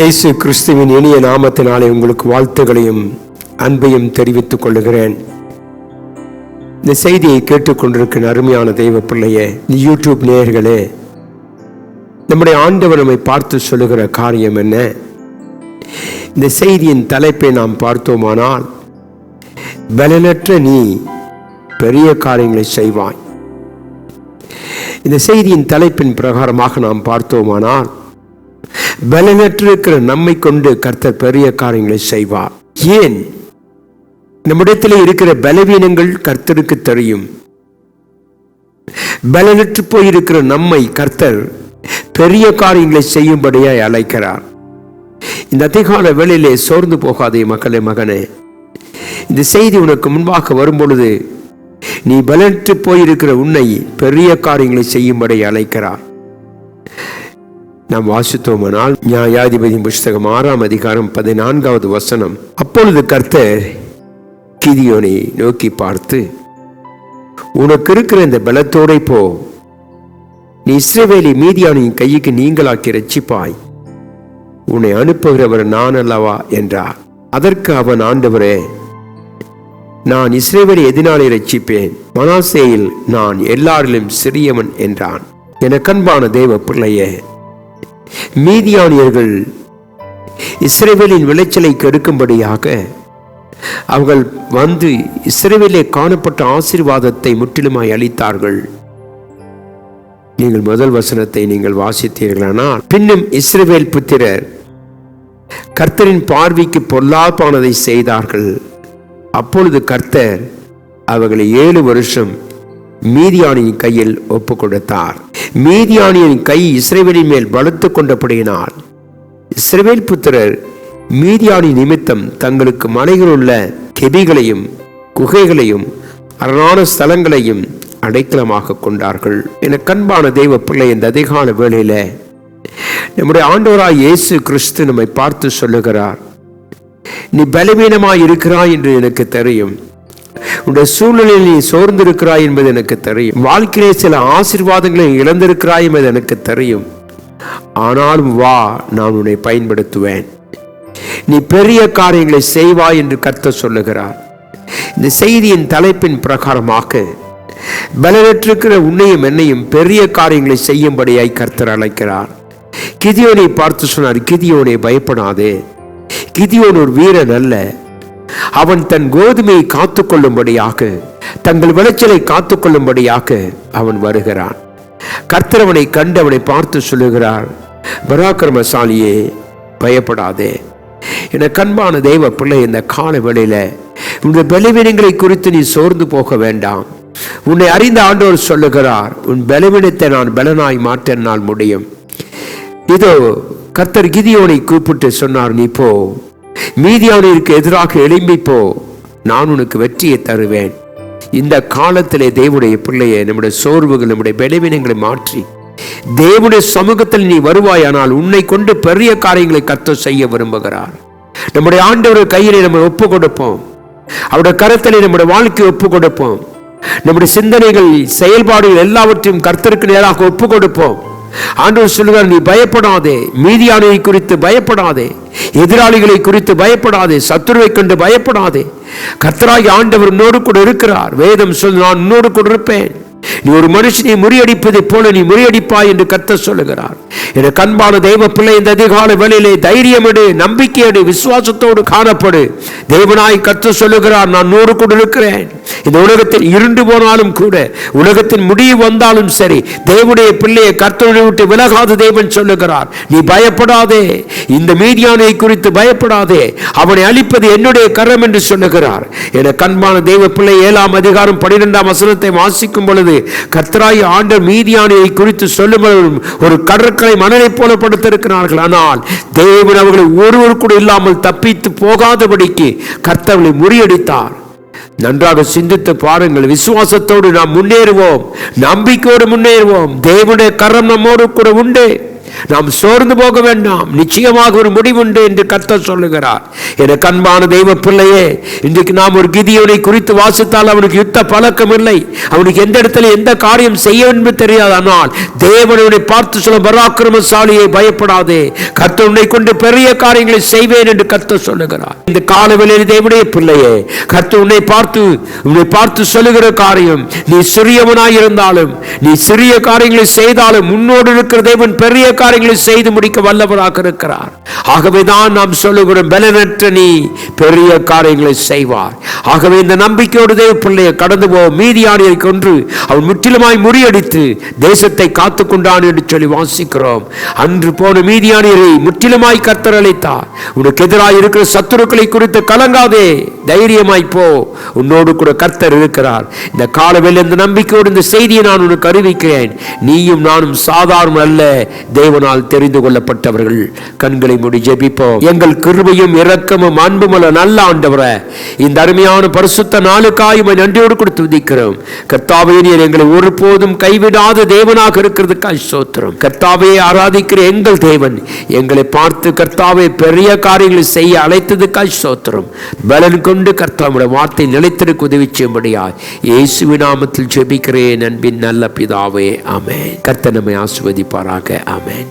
இயேசு கிறிஸ்துவின் இனிய நாமத்தினாலே உங்களுக்கு வாழ்த்துகளையும் அன்பையும் தெரிவித்துக் கொள்ளுகிறேன். இந்த செய்தியை கேட்டுக்கொண்டிருக்கிற அருமையான தெய்வ பிள்ளையே யூடியூப் நேயர்களே நம்முடைய ஆண்டவர் நம்மை பார்த்து சொல்லுகிற காரியம் என்ன? இந்த செய்தியின் தலைப்பை நாம் பார்த்தோமானால் பலனற்ற நீ பெரிய காரியங்களை செய்வாய். இந்த செய்தியின் தலைப்பின் பிரகாரமாக நாம் பார்த்தோமானால் பலனற்றிருக்கிற நம்மை கொண்டு கர்த்தர் பெரிய காரியங்களை செய்வார். ஏன்? நம்மிடத்தில் இருக்கிற பலவீனங்கள் கர்த்தருக்கு தெரியும். பலனற்று போயிருக்கிற நம்மை கர்த்தர் பெரிய காரியங்களை செய்யும்படியாய் அழைக்கிறார். இந்த அதிகால வேளையிலே சோர்ந்து போகாதே மக்களே மகனே. இந்த செய்தி உனக்கு முன்பாக வரும்பொழுது நீ பலனற்று போயிருக்கிற உன்னை பெரிய காரியங்களை செய்யும்படி அழைக்கிறார். நாம் வாசித்தோமானால் நியாயாதிபதி புஸ்தகம் ஆறாம் அதிகாரம் பதினான்காவது வசனம். அப்பொழுது கர்த்தர் கிதியோனை நோக்கி பார்த்து உனக்கு இருக்கிற இந்த பலத்தோடை போ. நீ இஸ்ரவேலி மீதியானின் கைக்கு நீங்களாக்கி ரட்சிப்பாய் உன்னை அனுப்புகிறவர் நான் அல்லவா? என்றார். அதற்கு அவன் ஆண்டவரே நான் இஸ்ரேவேலை எதினாலே ரட்சிப்பேன் மனாசேயில் நான் எல்லாரிலும் சிறியவன் என்றான். என கண்பான தேவ பிள்ளையே மீதியானியர்கள் இஸ்ரேவேலின் விளைச்சலை கெடுக்கும்படியாக அவர்கள் வந்து இஸ்ரேவேலே காணப்பட்ட ஆசீர்வாதத்தை முற்றிலுமாய் அளித்தார்கள். நீங்கள் முதல் வசனத்தை நீங்கள் வாசித்தீர்களானால் பின்னும் இஸ்ரேவேல் புத்திரர் கர்த்தரின் பார்வைக்கு பொல்லாப்பானதை செய்தார்கள். அப்பொழுது கர்த்தர் அவர்களை ஏழு வருஷம் மீதியானியின் கையில் ஒப்பு கொடுத்தார் மீதியானியின் கை இஸ்ரேவேலின் மேல் பலத்து கொண்டபடியினால் இஸ்ரேவேல் புத்திரர் மீதியானி நிமித்தம் தங்களுக்கு மலைகள் உள்ள கெபிகளையும் குகைகளையும் அரணான ஸ்தலங்களையும் அடைக்கலமாக கொண்டார்கள். என கண்பான தெய்வ பிள்ளை இந்த அதிகால வேளையில நம்முடைய ஆண்டவராய் இயேசு கிறிஸ்து நம்மை பார்த்து சொல்லுகிறார். நீ பலவீனமாய் இருக்கிறாய் என்று எனக்கு தெரியும். உன்னுடைய சூழ்நிலையில் நீ சோர்ந்திருக்கிறாய் என்பது எனக்கு தெரியும். வாழ்க்கையிலே சில ஆசீர்வாதங்களை இழந்திருக்கிறாய் என்பது எனக்கு தெரியும். ஆனாலும் வா நான் உன்னை பயன்படுத்துவேன். நீ பெரிய காரியங்களை செய்வாய் என்று கர்த்தர் சொல்லுகிறார். இந்த செய்தியின் தலைப்பின் பிரகாரமாக பலனற்றிருக்கிற உன்னையும் என்னையும் பெரிய காரியங்களை செய்யும்படியாய் கர்த்தர் அழைக்கிறார். கிதியோனை பார்த்து சொன்னார் கிதியோனை பயப்படாதே. கிதியோன் ஒரு வீரன் அல்ல. அவன் தன் கோதுமையை காத்துக்கொள்ளும்படியாக தங்கள் விளைச்சலை காத்துக்கொள்ளும்படியாக அவன் வருகிறான். கர்த்தரவனை கண்டு அவனை பார்த்து சொல்லுகிறார் பராக்கிரமசாலியே பயப்படாதே. என கண்பான தெய்வ பிள்ளை இந்த கால வேளையில உங்கள் பலவீனங்களை குறித்து நீ சோர்ந்து போக வேண்டாம். உன்னை அறிந்த ஆண்டோர் சொல்லுகிறார் உன் பலவீனத்தை நான் பலனாய் மாற்றினால் முடியும். இதோ கர்த்தர் கிதியோனை கூப்பிட்டு சொன்னார் நீ போ மீதியானிற்கு எதிராக எழும்பி போ நான் உனக்கு வெற்றியை தருவேன். இந்த காலத்திலே தேவனுடைய பிள்ளையை நம்முடைய சோர்வுகள் நம்முடைய பலவீனங்களை மாற்றி தேவனுடைய சமூகத்தில் நீ வருவாயானால் உன்னை கொண்டு பெரிய காரியங்களை கத்த செய்ய விரும்புகிறார். நம்முடைய ஆண்டவர் கையிலே நம்ம ஒப்பு கொடுப்போம். அவருடைய கருத்தலை நம்முடைய வாழ்க்கையை ஒப்பு கொடுப்போம். நம்முடைய சிந்தனைகள் செயல்பாடுகள் எல்லாவற்றையும் கர்த்தருக்கு நேராக ஒப்பு கொடுப்போம். ஆண்டவர் சொல்லுகிறார் நீ பயப்படாதே மீதியானவை குறித்து பயப்படாதே எதிராளிகளை குறித்து பயப்படாதே சத்துருவை கண்டு பயப்படாதே. கர்த்தராகி ஆண்டவர் உன்னோடு கூட இருக்கிறார். வேதம் சொல் நான் உன்னோடு கூட இருப்பேன். நீ ஒரு மனுஷனை முறியடிப்பதைப் போல நீ முறியடிப்பாய் என்று கத்த சொல்லுகிறார். என கண்பான தெய்வ பிள்ளை இந்த அதிகால வேளையிலே தைரியமெடு நம்பிக்கையடு விசுவாசத்தோடு காணப்படு. தெய்வனாய் கர்த்தர் சொல்லுகிறார் நான் நூறு கூட இருக்கிறேன். இந்த உலகத்தில் இருண்டு போனாலும் கூட உலகத்தின் முடிவு வந்தாலும் சரி தேவனுடைய பிள்ளையை கர்த்தரை விட்டு விலகாத தேவன் சொல்லுகிறார். நீ பயப்படாதே. இந்த மீதியானை குறித்து பயப்படாதே. அவனை அழிப்பது என்னுடைய கரம் என்று சொல்லுகிறார். என கண்பான தெய்வ பிள்ளை ஏழாம் அதிகாரம் பனிரெண்டாம் வசனத்தை வாசிக்கும் பொழுது கர்த்தராய் ஆண்ட மீதியானியை குறித்து சொல்லும் ஒரு கடற்கரை மணலை போல படுத்திருக்கிறார்கள். ஆனால் தேவன் அவர்களை ஒருவர் கூட இல்லாமல் தப்பித்து போகாதபடிக்கு கர்த்தவளை முறியடித்தார். நன்றாக சிந்தித்து பாருங்கள். விசுவாசத்தோடு நாம் முன்னேறுவோம். நம்பிக்கையோடு முன்னேறுவோம். தேவனுடைய கரம் நம்மோடு கூட உண்டு. நாம் சோர்ந்து போக வேண்டாம். நிச்சயமாக ஒரு முடிவுண்டு என்று கத்த சொல்லுகிறார். என கண்பான தெய்வ பிள்ளையே இன்றைக்கு நாம் ஒரு கிதியோனை குறித்து வாசித்தால் அவனுக்கு யுத்த பழக்கம் இல்லை. அவனுக்கு எந்த இடத்துல எந்த காரியம் செய்ய என்று தெரியாது. ஆனால் தேவனுடைய பார்த்து சொல்ல பராக்கிரமசாலியை பயப்படாதே. கர்த்தர் உன்னை கொண்டு பெரிய காரியங்களை செய்வேன் என்று கத்த சொல்லுகிறார். இந்த காலவெளியில் தேவனுடைய பிள்ளையே கர்த்தர் உன்னை பார்த்து உன்னை பார்த்து சொல்லுகிற காரியம் நீ சிறியவனாய் இருந்தாலும் நீ சிறிய காரியங்களை செய்தாலும் முன்னோடு இருக்கிற தேவன் பெரிய காரியங்களை செய்து முடிக்க வல்லவராக இருக்கிறார். ஆகவேதான் நாம் சொல்லுகிறோம் பலனற்ற நீ பெரிய காரியங்களை செய்வார் ஆகவே இந்த நம்பிக்கையோடு தேவ பிள்ளையை கடந்து போ மீதியானியை கொன்று அவன் முற்றிலுமாய் முறியடித்து தேசத்தை காத்து கொண்டான் என்று சொல்லி வாசிக்கிறோம். அன்று போன மீதியானியரை முற்றிலுமாய் கர்த்தர் அழைத்தார். உனக்கு எதிராக இருக்கிற சத்துருக்களை குறித்து கலங்காதே தைரியமாய் போ. உன்னோடு கூட கர்த்தர் இருக்கிறார். இந்த காலவில் இந்த நம்பிக்கையோடு இந்த செய்தியை நான் உனக்கு அறிவிக்கிறேன். நீயும் நானும் சாதாரணம் அல்ல. தெய்வ தேவனால் தெரிந்து கொள்ளப்பட்டவர்கள் கண்களை மூடி ஜெபிப்போம். எங்கள் கிருபையும் இரக்கமும் அன்புமல்ல நல்ல ஆண்டவரை இந்த அருமையான பரிசுத்த நாளுக்காய் நன்றியோடு கொடுத்து விதிக்கிறோம் கர்த்தாவே நீர் எங்களை ஒருபோதும் கைவிடாத தேவனாக இருக்கிறதுக்காய் சோத்திரம் கர்த்தாவையை ஆராதிக்கிற எங்கள் தேவன் எங்களை பார்த்து கர்த்தாவை பெரிய காரியங்களை செய்ய அழைத்ததுக்காய் சோத்திரம் பலன் கொண்டு கர்த்தாவோட வார்த்தை நிலைத்திருக்க உதவி செய்யும்படியாய் இயேசுவின் நாமத்தில் ஜெபிக்கிறேன் அன்பின் நல்ல பிதாவே ஆமே கர்த்தர் நம்மை ஆசிர்வதிப்பாராக ஆமென்.